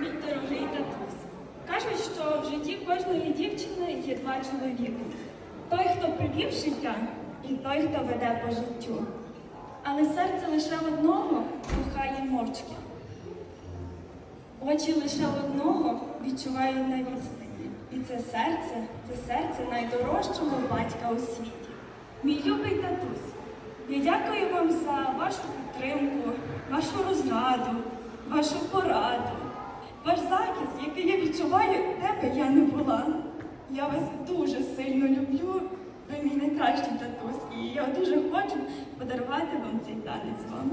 мій дорогий татусь. Кажуть, що в житті кожної дівчини є два чоловіки. Той, хто привів життя, і той, хто веде по життю. Але серце лише одного кохає мовчки. Очі лише одного відчувають на відстані. І це серце, це серце найдорожчого батька у світі. Мій любий татусь, я дякую вам за вашу підтримку, вашу розраду, вашу пораду, ваш захист, який я відчуваю, де би я не була. Я вас дуже сильно люблю. Ви мій найкращий татусь, і я дуже хочу подарувати вам цей танець вам.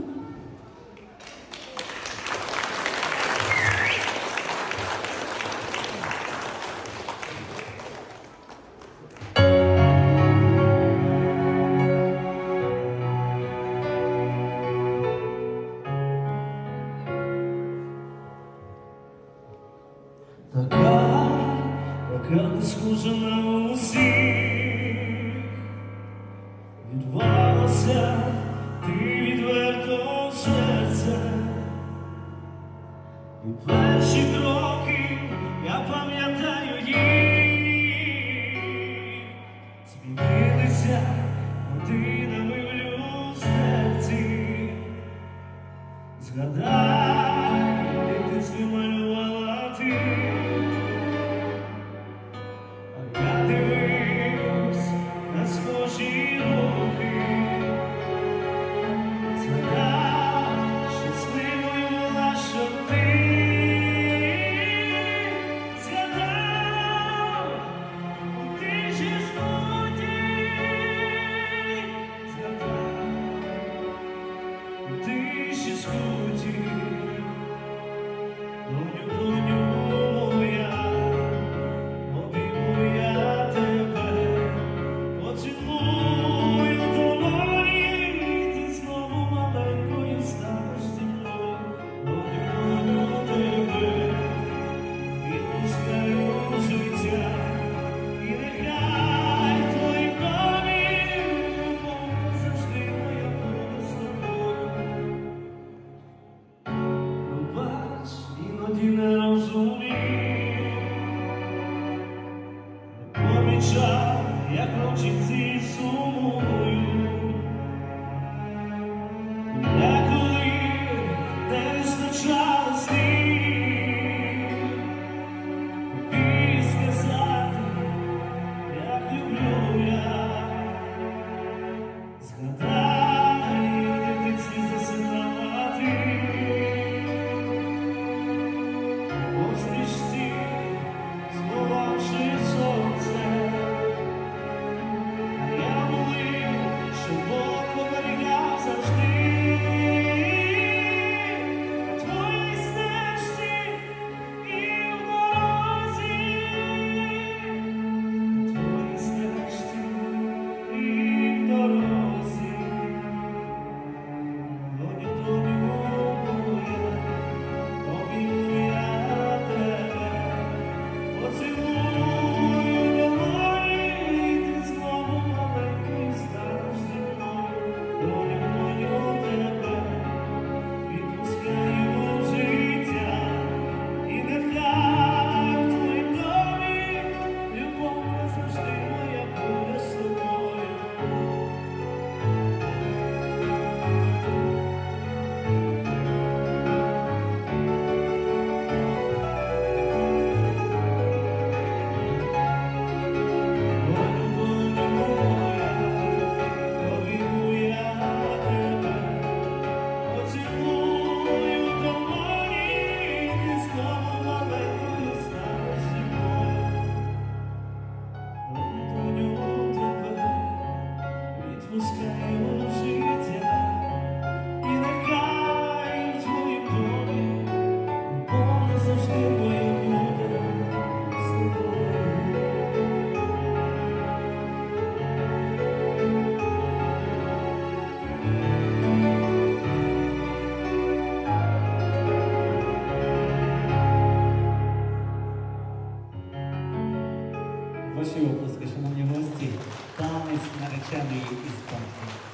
Яка не схожа на усіх, відвалася ти відверто серця, і перші кроки я пам'ятаю розумів, помічав, як ночі ці. Ваші оплески, шановні гості, танець нареченої іспанки.